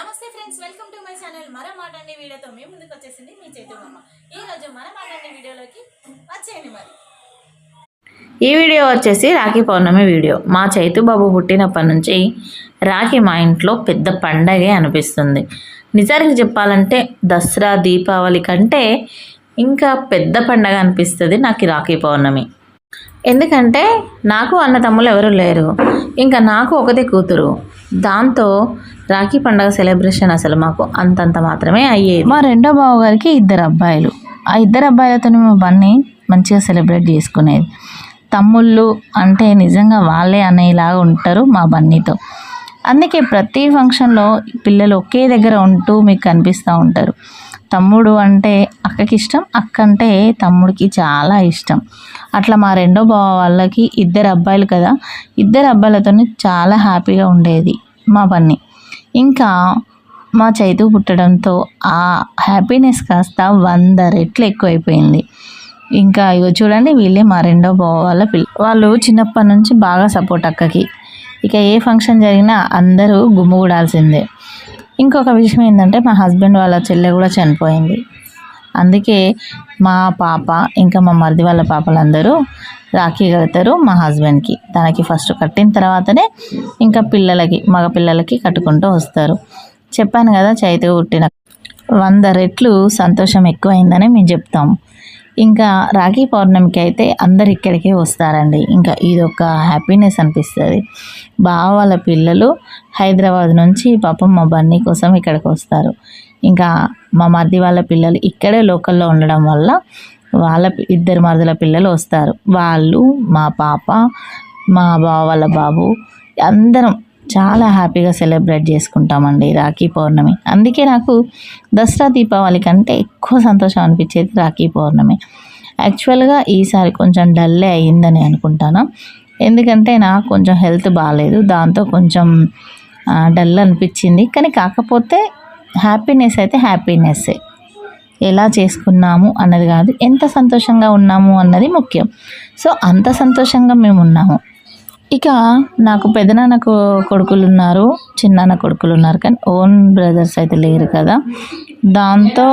నమస్తే friends welcome to my channel. మరో మాటండి వీడియోతో మీ ముందుకు వచ్చేసింది మీ చేతు ఈరోజు మరో రోజు మన వీడియోలోకి వచ్చేయండి మరి. ఈ వీడియో వచ్చేసి రాఖీ పౌర్ణమి వీడియో. మా చైతు బాబు పుట్టినప్పటి నుంచి రాఖీ మా ఇంట్లో పెద్ద పండగే అనిపిస్తుంది. నిజానికి చెప్పాలంటే దసరా దీపావళి కంటే ఇంకా పెద్ద పండగ అనిపిస్తుంది నాకు రాఖీ పౌర్ణమి. ఎందుకంటే నాకు అన్న తమ్ముళ్ళు ఎవరు లేరు. ఇంకా నాకు ఒకటే కూతురు. దాంతో రాఖీ పండగ సెలబ్రేషన్ అసలు మాకు అంతంత మాత్రమే అయ్యేది. మా రెండో బావగారికి ఇద్దరు అబ్బాయిలు. ఆ ఇద్దరు అబ్బాయిలతో మా బన్నీ మంచిగా సెలబ్రేట్ చేసుకునేది. తమ్ముళ్ళు అంటే నిజంగా వాళ్ళే అనేలాగా ఉంటారు మా బన్నీతో. అందుకే ప్రతి ఫంక్షన్లో పిల్లలు ఒకే దగ్గర ఉంటూ మీకు కనిపిస్తూ ఉంటారు. తమ్ముడు అంటే అక్కకి ఇష్టం అక్క అంటే తమ్ముడికి చాలా ఇష్టం. అట్లా మా రెండో బావ వాళ్ళకి ఇద్దరు అబ్బాయిలు కదా ఇద్దరు అబ్బాయిలతో చాలా హ్యాపీగా ఉండేది మా బన్నీ. ఇంకా మా చైతు పుట్టడంతో ఆ హ్యాపీనెస్ కాస్త వంద రెట్లు ఎక్కువైపోయింది. ఇంకా ఇగో చూడండి వీళ్ళే మా రెండో బావ వాళ్ళ పిల్ల. వాళ్ళు చిన్నప్పటి నుంచి బాగా సపోర్ట్ అక్కకి. ఇక ఏ ఫంక్షన్ జరిగినా అందరూ గుమ్ముగూడాల్సిందే ఇంకొక విషయం ఏంటంటే మా హస్బెండ్ వాళ్ళ చెల్లె కూడా చనిపోయింది. అందుకే మా పాప ఇంకా మా మరిది వాళ్ళ పాపలందరూ రాఖీ కడతారు మా హస్బెండ్కి. తనకి ఫస్ట్ కట్టిన తర్వాతనే ఇంకా పిల్లలకి మగ పిల్లలకి కట్టుకుంటూ వస్తారు. చెప్పాను కదా చైతు పుట్టిన వంద రెట్లు సంతోషం ఎక్కువైందని మేము చెప్తాం. ఇంకా రాఖీ పౌర్ణమికి అయితే అందరు ఇక్కడికే వస్తారండి. ఇంకా ఇది ఒక హ్యాపీనెస్ అనిపిస్తుంది. బావ వాళ్ళ పిల్లలు హైదరాబాద్ నుంచి పాపం మా బన్నీ కోసం ఇక్కడికి వస్తారు. ఇంకా మా మరిది వాళ్ళ పిల్లలు ఇక్కడే లోకల్లో ఉండడం వల్ల వాళ్ళ ఇద్దరు మరదల పిల్లలు వస్తారు. వాళ్ళు మా పాప మా బావ వాళ్ళ బాబు అందరం చాలా హ్యాపీగా సెలబ్రేట్ చేసుకుంటామండి రాఖీ పౌర్ణమి. అందుకే నాకు దసరా దీపావళి కంటే ఎక్కువ సంతోషం అనిపించేది రాఖీ పౌర్ణమి. యాక్చువల్గా ఈసారి కొంచెం డల్లే అయ్యిందని అనుకుంటాను. ఎందుకంటే నాకు కొంచెం హెల్త్ బాగాలేదు దాంతో కొంచెం డల్ అనిపించింది. కానీ కాకపోతే హ్యాపీనెస్ అయితే హ్యాపీనెస్సే. ఎలా చేసుకున్నాము అన్నది కాదు ఎంత సంతోషంగా ఉన్నాము అన్నది ముఖ్యం. సో అంత సంతోషంగా మేము ఉన్నాము. ఇక నాకు పెదనాన్న కొడుకులు ఉన్నారు చిన్నాన్న కొడుకులు ఉన్నారు కానీ ఓన్ బ్రదర్స్ అయితే లేరు కదా. దాంతో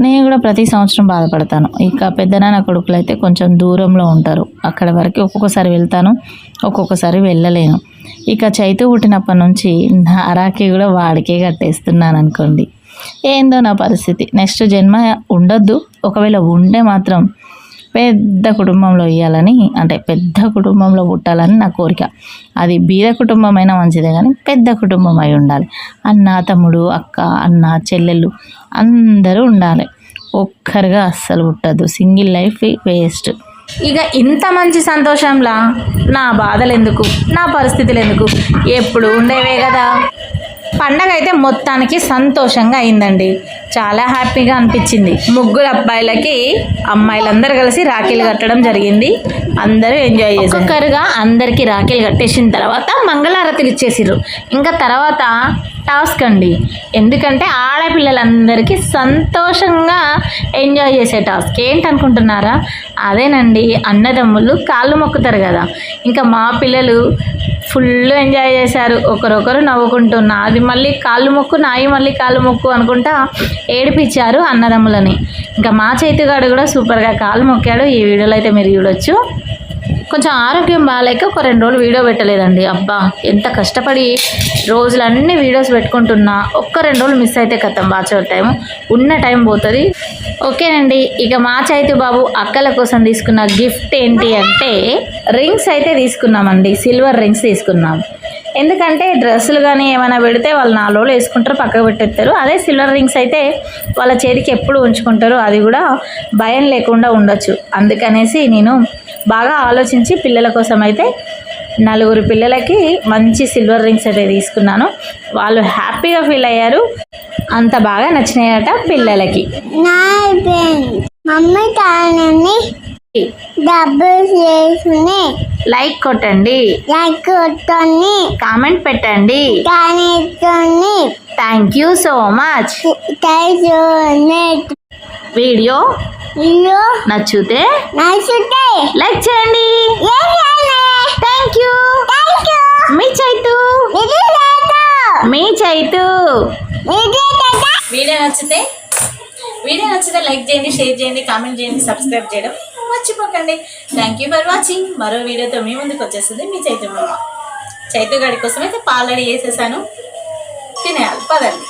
నేను కూడా ప్రతి సంవత్సరం బాధపడతాను. ఇక పెద్దనాన్న కొడుకులు అయితే కొంచెం దూరంలో ఉంటారు. అక్కడ వరకు ఒక్కొక్కసారి వెళ్తాను ఒక్కొక్కసారి వెళ్ళలేను. ఇక చైతు పుట్టినప్పటి నుంచి నా అరాకి కూడా వాడికే కట్టేస్తున్నాను అనుకోండి. ఏందో నా పరిస్థితి. నెక్స్ట్ జన్మ ఉండొద్దు. ఒకవేళ ఉండే మాత్రం పెద్ద కుటుంబంలో ఇవ్వాలని అంటే పెద్ద కుటుంబంలో పుట్టాలని నా కోరిక. అది బీద కుటుంబం అయినా మంచిదే కానీ పెద్ద కుటుంబం అయి ఉండాలి. అన్న తమ్ముడు అక్క అన్న చెల్లెళ్ళు అందరూ ఉండాలి. ఒక్కరుగా అస్సలు పుట్టద్దు. Single life waste. ఇక ఇంత మంచి సంతోషంలా? నా బాధలు ఎందుకు నా పరిస్థితులు ఎందుకు ఎప్పుడు ఉండేవే కదా. పండగ అయితే మొత్తానికి సంతోషంగా అయిందండి. చాలా హ్యాపీగా అనిపించింది. ముగ్గురు అబ్బాయిలకి అమ్మాయిలందరూ కలిసి రాఖీలు కట్టడం జరిగింది. అందరూ ఎంజాయ్ చేశారు. ఒక్కొక్కరుగా అందరికీ రాఖీలు కట్టేసిన తర్వాత మంగళారతులు ఇచ్చేసిర్రు. ఇంకా తర్వాత టాస్క్ అండి. ఎందుకంటే ఆడపిల్లలందరికీ సంతోషంగా ఎంజాయ్ చేసే టాస్క్. ఏంటనుకుంటున్నారా? అదేనండి అన్నదమ్ములు కాళ్ళు మొక్కుతారు కదా. ఇంకా మా పిల్లలు ఫుల్ ఎంజాయ్ చేశారు. ఒకరొకరు నవ్వుకుంటూ నాది మళ్ళీ కాళ్ళు మొక్కు నాయి మళ్ళీ కాళ్ళు మొక్కు అనుకుంటా ఏడిపించారు అన్నదమ్ములని. ఇంకా మా చేతిగాడు కూడా సూపర్గా కాళ్ళు మొక్కాడు. ఈ వీడియోలో అయితే మీరు చూడొచ్చు. కొంచెం ఆరోగ్యం బాగాలేక ఒక రెండు రోజులు వీడియో పెట్టలేదండి. అబ్బా ఎంత కష్టపడి రోజులన్నీ వీడియోస్ పెట్టుకుంటున్నా. ఒక్క రెండు రోజులు మిస్ అయితే కథం బాగా టైం ఉన్న టైం పోతుంది. ఓకేనండి ఇక మా చైతు బాబు అక్కల కోసం తీసుకున్న గిఫ్ట్ ఏంటి అంటే రింగ్స్ అయితే తీసుకున్నామండి. సిల్వర్ రింగ్స్ తీసుకున్నాం. ఎందుకంటే డ్రెస్సులు కానీ ఏమైనా పెడితే వాళ్ళు నాలుగు రోజులు వేసుకుంటారు పక్కకు పెట్టేస్తారు. అదే సిల్వర్ రింగ్స్ అయితే వాళ్ళ చేతికి ఎప్పుడు ఉంచుకుంటారు అది కూడా భయం లేకుండా ఉండొచ్చు. అందుకనేసి నేను బాగా ఆలోచించి పిల్లల కోసం అయితే నలుగురు పిల్లలకి మంచి సిల్వర్ రింగ్స్ అయితే తీసుకున్నాను. వాళ్ళు హ్యాపీగా ఫీల్ అయ్యారు. అంత బాగా నచ్చినాయట పిల్లలకి. మమ్మీ డబ్బులు చేసుకుని లైక్ కొట్టండి. లైక్ కొట్టుని కామెంట్ పెట్టండి. తానేతోని థ్యాంక్ యూ సో మచ్ తెలుసుకుని వీడియో ఇల్లు నచ్చితే నచ్చుతే లైక్ చేయండి. థ్యాంక్ యూ మీ చైతు. మీ చైతు. వీడియో నచ్చితే వీడియో నచ్చితే లైక్ చేయండి షేర్ చేయండి కామెంట్ చేయండి సబ్స్క్రైబ్ చేయడం. మర్చిపోకండి. థ్యాంక్ యూ ఫర్ వాచింగ్ మరో వీడియోతో మీ ముందుకు వచ్చేస్తుంది మీ చైతు మామ చైతు గడి కోసం అయితే పాలడి వేసేసాను. తినేయాలి. పదండి.